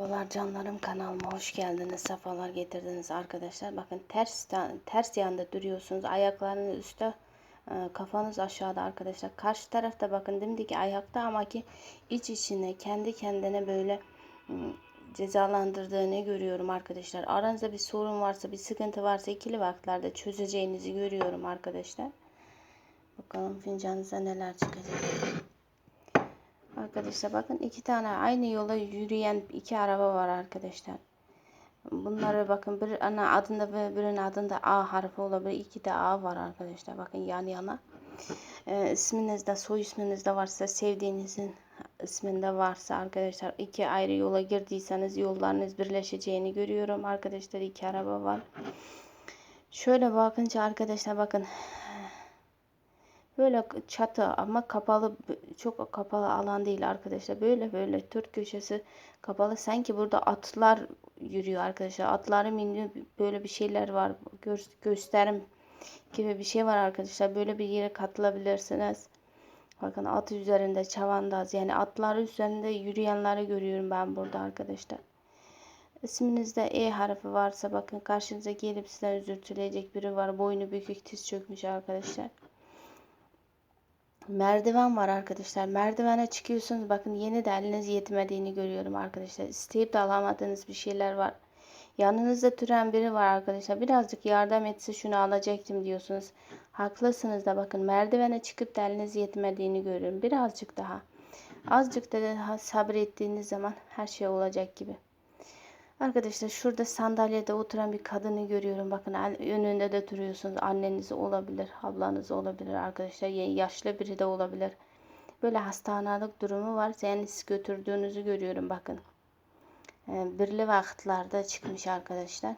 Merhabalar canlarım kanalıma hoş geldiniz. Safalar getirdiniz arkadaşlar. Bakın ters ters yanda duruyorsunuz. Ayaklarınız üstte, e, kafanız aşağıda arkadaşlar. Karşı tarafta bakın dimdik ayakta ama ki iç içine kendi kendine böyle ım, cezalandırdığını görüyorum arkadaşlar. Aranızda bir sorun varsa, bir sıkıntı varsa ikili vakitlerde çözeceğinizi görüyorum arkadaşlar. Bakalım fincanınıza neler çıkacak. Arkadaşlar bakın iki tane aynı yola yürüyen iki araba var arkadaşlar. Bunları bakın bir ana adında ve birinin adında A harfi olabilir. İki de A var arkadaşlar. Bakın yan yana. Ee, isminizde soy isminizde varsa sevdiğinizin isminde varsa arkadaşlar iki ayrı yola girdiyseniz yollarınız birleşeceğini görüyorum. Arkadaşlar iki araba var. Şöyle bakınca arkadaşlar bakın Böyle çatı ama kapalı çok kapalı alan değil arkadaşlar. Böyle böyle dört köşesi kapalı. Sanki burada atlar yürüyor arkadaşlar. Atların iniyor böyle bir şeyler var. Gö gösterim gibi bir şey var arkadaşlar. Böyle bir yere katılabilirsiniz. Bakın at üzerinde çavandaz yani atlar üzerinde yürüyenleri görüyorum ben burada arkadaşlar. İsminizde E harfi varsa bakın karşınıza gelip sizden özür dileyecek biri var. Boynu bükük tiz çökmüş arkadaşlar merdiven var arkadaşlar. Merdivene çıkıyorsunuz. Bakın yeni de eliniz yetmediğini görüyorum arkadaşlar. İsteyip de alamadığınız bir şeyler var. Yanınızda türen biri var arkadaşlar. Birazcık yardım etse şunu alacaktım diyorsunuz. Haklısınız da bakın merdivene çıkıp da eliniz yetmediğini görüyorum. Birazcık daha. Azıcık da daha sabrettiğiniz zaman her şey olacak gibi. Arkadaşlar şurada sandalyede oturan bir kadını görüyorum. Bakın önünde de duruyorsunuz. Anneniz olabilir, ablanız olabilir arkadaşlar. Yaşlı biri de olabilir. Böyle hastanelik durumu var. Yani siz götürdüğünüzü görüyorum bakın. Ee, birli vakitlerde çıkmış arkadaşlar.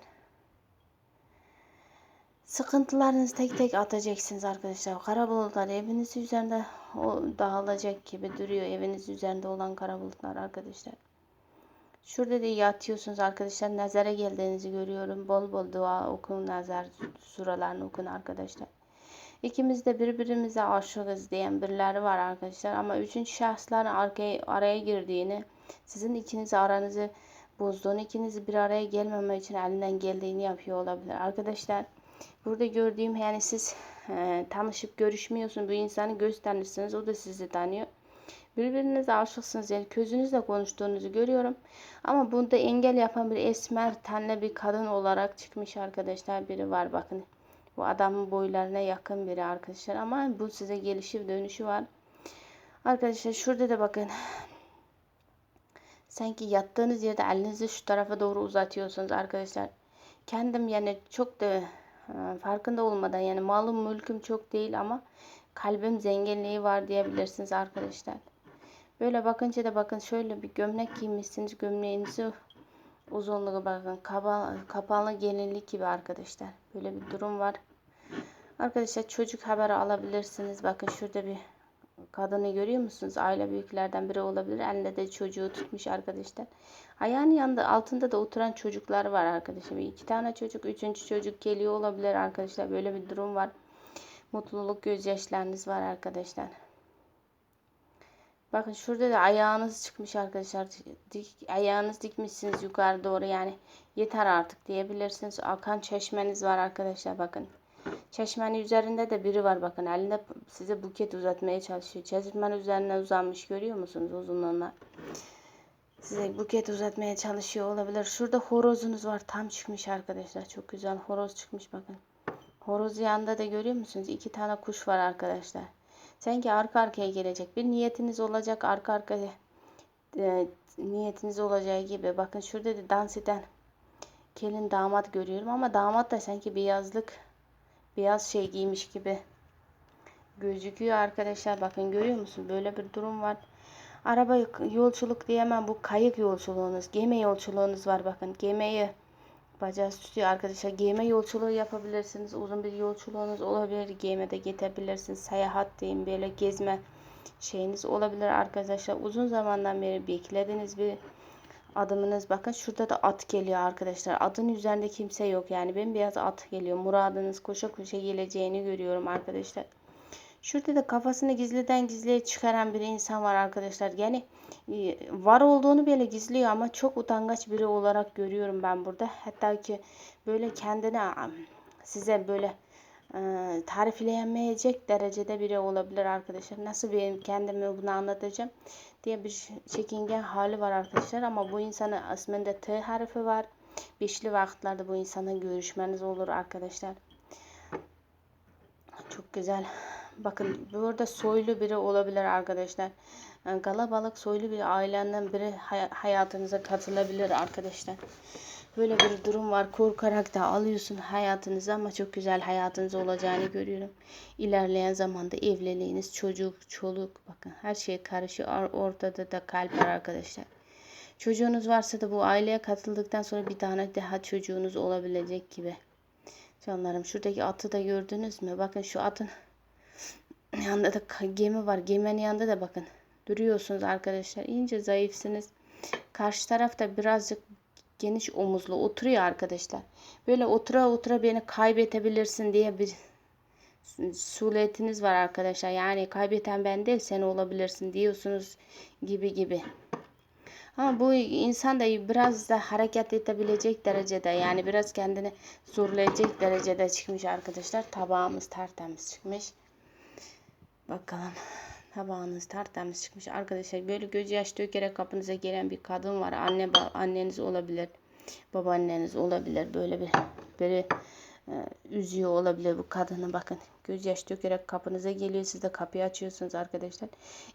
Sıkıntılarınızı tek tek atacaksınız arkadaşlar. Kara bulutlar eviniz üzerinde o dağılacak gibi duruyor. Eviniz üzerinde olan kara bulutlar arkadaşlar. Şurada da yatıyorsunuz arkadaşlar. Nazara geldiğinizi görüyorum. Bol bol dua okun. Nazar suralarını okun arkadaşlar. İkimiz de birbirimize aşığız diyen birileri var arkadaşlar. Ama üçüncü şahısların arkaya, araya girdiğini, sizin ikiniz aranızı bozduğunu, ikinizi bir araya gelmeme için elinden geldiğini yapıyor olabilir. Arkadaşlar burada gördüğüm yani siz e, tanışıp görüşmüyorsunuz. Bu insanı gösterirsiniz. O da sizi tanıyor. Birbirinize aşıksınız yani közünüzle konuştuğunuzu görüyorum. Ama bunda engel yapan bir esmer tenli bir kadın olarak çıkmış arkadaşlar biri var bakın. Bu adamın boylarına yakın biri arkadaşlar ama bu size gelişi dönüşü var. Arkadaşlar şurada da bakın. Sanki yattığınız yerde elinizi şu tarafa doğru uzatıyorsunuz arkadaşlar. Kendim yani çok da farkında olmadan yani malım mülküm çok değil ama kalbim zenginliği var diyebilirsiniz arkadaşlar. Böyle bakınca da bakın şöyle bir gömlek giymişsiniz. Gömleğinizi uzunluğu bakın. Kaba, kapalı gelinlik gibi arkadaşlar. Böyle bir durum var. Arkadaşlar çocuk haberi alabilirsiniz. Bakın şurada bir kadını görüyor musunuz? Aile büyüklerden biri olabilir. Elinde de çocuğu tutmuş arkadaşlar. Ayağının yanında altında da oturan çocuklar var arkadaşlar. İki tane çocuk, üçüncü çocuk geliyor olabilir arkadaşlar. Böyle bir durum var. Mutluluk gözyaşlarınız var arkadaşlar. Bakın şurada da ayağınız çıkmış arkadaşlar. Dik, ayağınız dikmişsiniz yukarı doğru yani yeter artık diyebilirsiniz. Akan çeşmeniz var arkadaşlar bakın. Çeşmenin üzerinde de biri var bakın. Elinde size buket uzatmaya çalışıyor. Çeşmenin üzerine uzanmış görüyor musunuz uzunluğuna? Size buket uzatmaya çalışıyor olabilir. Şurada horozunuz var. Tam çıkmış arkadaşlar. Çok güzel horoz çıkmış bakın. Horoz yanında da görüyor musunuz? İki tane kuş var arkadaşlar. Sanki arka arkaya gelecek. Bir niyetiniz olacak arka arkaya e, niyetiniz olacağı gibi. Bakın şurada da dans eden gelin damat görüyorum ama damat da sanki beyazlık beyaz şey giymiş gibi gözüküyor arkadaşlar. Bakın görüyor musun? Böyle bir durum var. Araba yolculuk diyemem. Bu kayık yolculuğunuz, gemi yolculuğunuz var. Bakın gemiyi bacağı tutuyor arkadaşlar. Gemi yolculuğu yapabilirsiniz. Uzun bir yolculuğunuz olabilir. Gemide gidebilirsiniz. Seyahat diyeyim böyle gezme şeyiniz olabilir arkadaşlar. Uzun zamandan beri beklediğiniz bir adımınız. Bakın şurada da at geliyor arkadaşlar. Atın üzerinde kimse yok. Yani bembeyaz at geliyor. Muradınız koşa koşa geleceğini görüyorum arkadaşlar. Şurada da kafasını gizliden gizliye çıkaran bir insan var arkadaşlar. Yani e, var olduğunu bile gizliyor ama çok utangaç biri olarak görüyorum ben burada. Hatta ki böyle kendine size böyle e, tarifleyemeyecek derecede biri olabilir arkadaşlar. Nasıl benim kendimi bunu anlatacağım diye bir çekingen hali var arkadaşlar. Ama bu insanın aslında T harfi var. Beşli vakitlerde bu insanla görüşmeniz olur arkadaşlar. Çok güzel. Bakın burada soylu biri olabilir arkadaşlar. Yani Kalabalık soylu bir ailenden biri hay- hayatınıza katılabilir arkadaşlar. Böyle bir durum var. Korkarak da alıyorsun hayatınıza ama çok güzel hayatınız olacağını görüyorum. İlerleyen zamanda evliliğiniz, çocuk, çoluk bakın her şey karışıyor. Or- Ortada da kalp var arkadaşlar. Çocuğunuz varsa da bu aileye katıldıktan sonra bir tane daha çocuğunuz olabilecek gibi. Canlarım şuradaki atı da gördünüz mü? Bakın şu atın yanında da gemi var. Geminin yanında da bakın. Duruyorsunuz arkadaşlar. İnce zayıfsınız. Karşı tarafta birazcık geniş omuzlu oturuyor arkadaşlar. Böyle otura otura beni kaybedebilirsin diye bir suretiniz var arkadaşlar. Yani kaybeten ben değil sen olabilirsin diyorsunuz gibi gibi. Ama bu insan da biraz da hareket edebilecek derecede yani biraz kendini zorlayacak derecede çıkmış arkadaşlar. Tabağımız tertemiz çıkmış. Bakalım. Tabağınız tertemiz çıkmış. Arkadaşlar böyle gözyaş dökerek kapınıza gelen bir kadın var. Anne anneniz olabilir. Babaanneniz olabilir. Böyle bir böyle e, üzüyor olabilir bu kadını bakın. Gözyaş dökerek kapınıza geliyor. Siz de kapıyı açıyorsunuz arkadaşlar.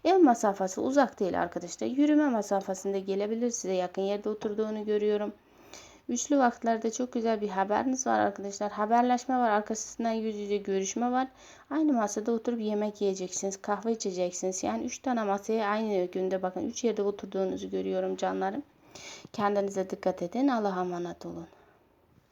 Ev mesafesi uzak değil arkadaşlar. Yürüme mesafesinde gelebilir. Size yakın yerde oturduğunu görüyorum. Üçlü vaktlerde çok güzel bir haberiniz var arkadaşlar. Haberleşme var. Arkasından yüz yüze görüşme var. Aynı masada oturup yemek yiyeceksiniz. Kahve içeceksiniz. Yani üç tane masaya aynı günde bakın. Üç yerde oturduğunuzu görüyorum canlarım. Kendinize dikkat edin. Allah'a emanet olun.